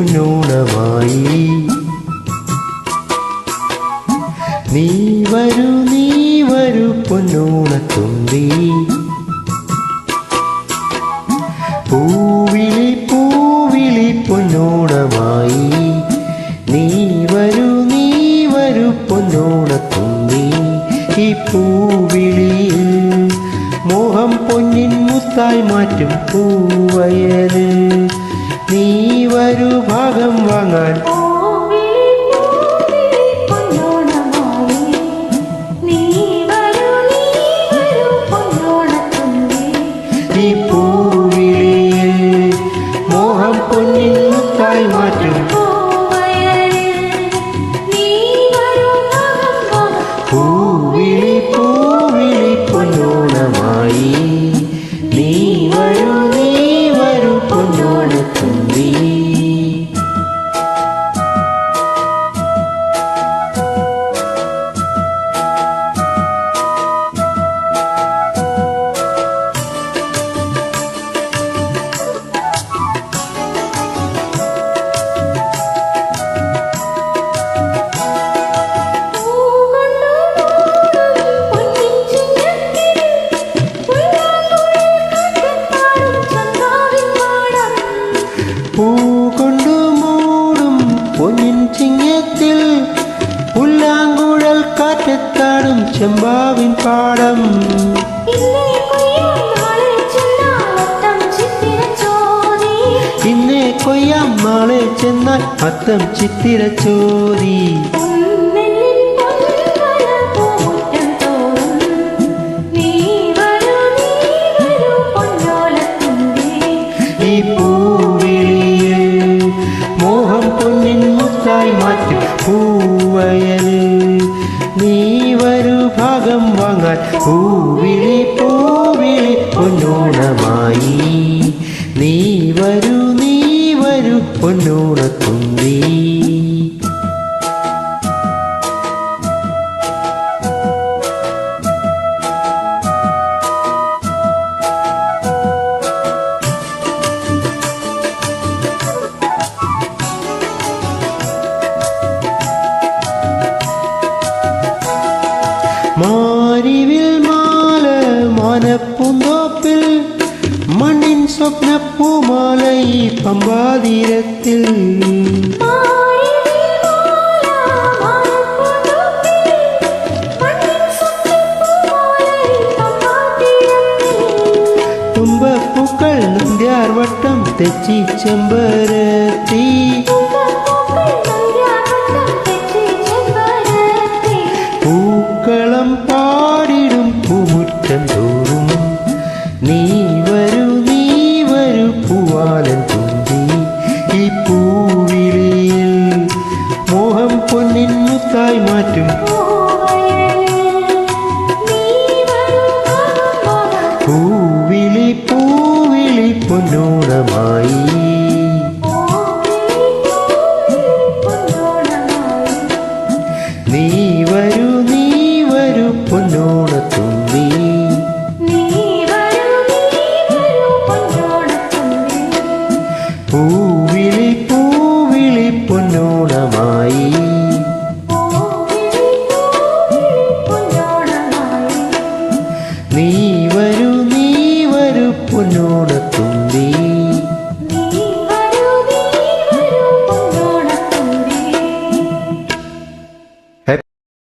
പൂവിളി പൂവിളി പൊന്നോണമായി നീ വരൂ നീ വരൂ പൊന്നോണത്തുമ്പി പൂവിളി പൂവിളി പൊന്നോണമായി. നീ വരൂ നീ വരൂ പൊന്നോണത്തുമ്പി ഈ പൂവിളിയിൽ മോഹം പൊന്നിൻ മുത്തായി മാറ്റും പൂവയൽ. നീ വരൂ ഭാഗം പൂ കൊണ്ടു മൂടും പൊന്നിൻ ചിങ്ങത്തിൽ പുല്ലാങ്കുഴൽ കാറ്റത്താടും ചെമ്പാവിൻ പാടം ഇന്നേ കൊയ്യാം നാളെ ചെന്നാൽ അത്തം ചിത്തിര ചോദി പൂവയൽ നീ വരു ഭാഗം വാങ്ങാൻ പൂവിളി പൂവിളി പൊന്നോണമായി. നീ വരൂ പമ്പാതീരത്തിൽ തുമ്പപ്പൂക്കൾ നന്ദ്യാർ വട്ടം തെച്ചി ചെമ്പരത്തി. പൂക്കളം പാടിടും പൂമുറ്റം തോറും. നീ വരൂ നീ വരൂ പൂവാലൻ മാറ്റും പൂവിളി പൂവിളി പൊന്നോണമായി